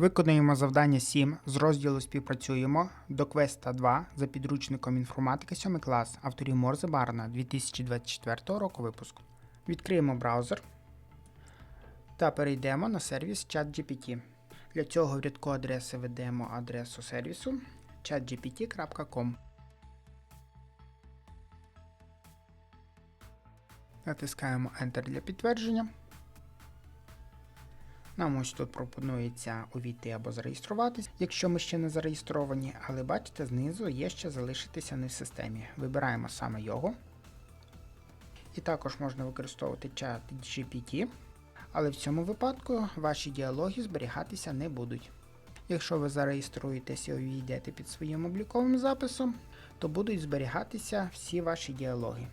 Виконуємо завдання 7 з розділу Співпрацюємо до квеста 2 за підручником інформатики 7 клас авторів Морзе Барна 2024 року випуску. Відкриємо браузер та перейдемо на сервіс ChatGPT. Для цього в рядку адреси введемо адресу сервісу chatgpt.com. Натискаємо Enter для підтвердження. Нам ось тут пропонується увійти або зареєструватись, якщо ми ще не зареєстровані, але бачите, знизу є ще залишитися не в системі. Вибираємо саме його. І також можна використовувати чат GPT, але в цьому випадку ваші діалоги зберігатися не будуть. Якщо ви зареєструєтесь і увійдете під своїм обліковим записом, то будуть зберігатися всі ваші діалоги.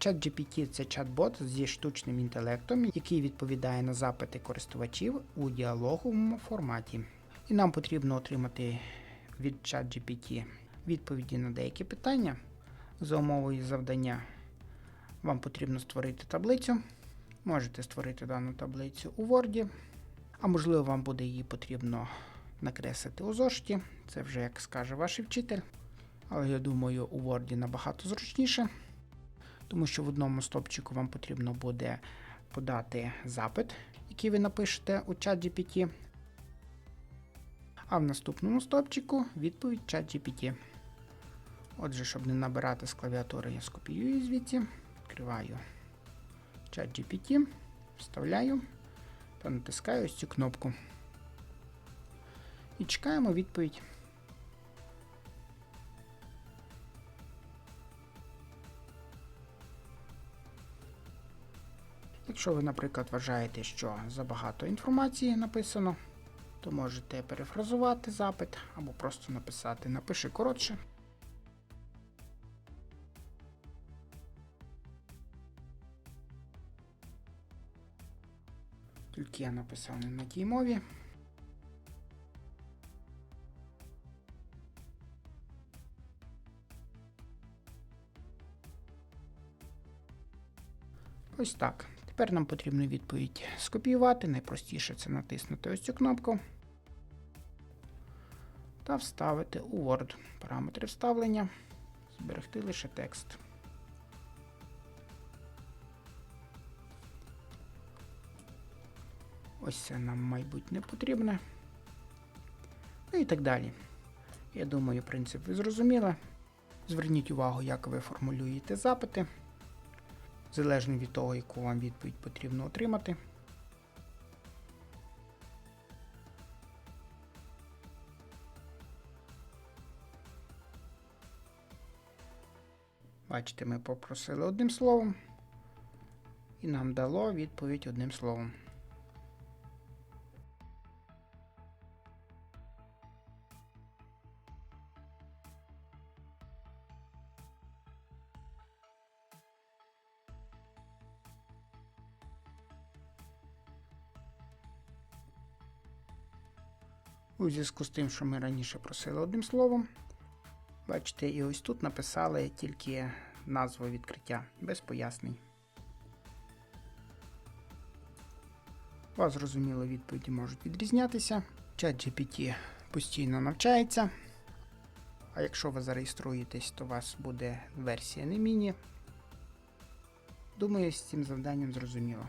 ChatGPT це чат-бот зі штучним інтелектом, який відповідає на запити користувачів у діалоговому форматі. І нам потрібно отримати від ChatGPT відповіді на деякі питання. За умовою завдання вам потрібно створити таблицю. Можете створити дану таблицю у Word, а можливо, вам буде її потрібно накреслити у зошиті. Це вже як скаже ваш вчитель. Але я думаю, у Word набагато зручніше тому що в одному стопчику вам потрібно буде подати запит, який ви напишете у ChatGPT, а в наступному стопчику відповідь ChatGPT. Отже, щоб не набирати з клавіатури, я скопіюю звідси, відкриваю ChatGPT, вставляю та натискаю ось цю кнопку. І чекаємо відповідь. Якщо ви, наприклад, вважаєте, що забагато інформації написано, то можете перефразувати запит або просто написати Напиши коротше. Тільки я написав не на тій мові. Ось так. Тепер нам потрібно відповідь скопіювати. Найпростіше це натиснути ось цю кнопку та вставити у Word. Параметри вставлення, зберегти лише текст. Ось це нам, мабуть, не потрібне. Ну і так далі. Я думаю, принцип ви зрозуміли. Зверніть увагу, як ви формулюєте запити залежно від того, яку вам відповідь потрібно отримати. Бачите, ми попросили одним словом, і нам дало відповідь одним словом. У зв'язку з тим, що ми раніше просили одним словом, бачите, і ось тут написали тільки назву відкриття без пояснень. У вас зрозуміло, відповіді можуть відрізнятися. Чат GPT постійно навчається. А якщо ви зареєструєтесь, то у вас буде версія не міні. Думаю, з цим завданням зрозуміло.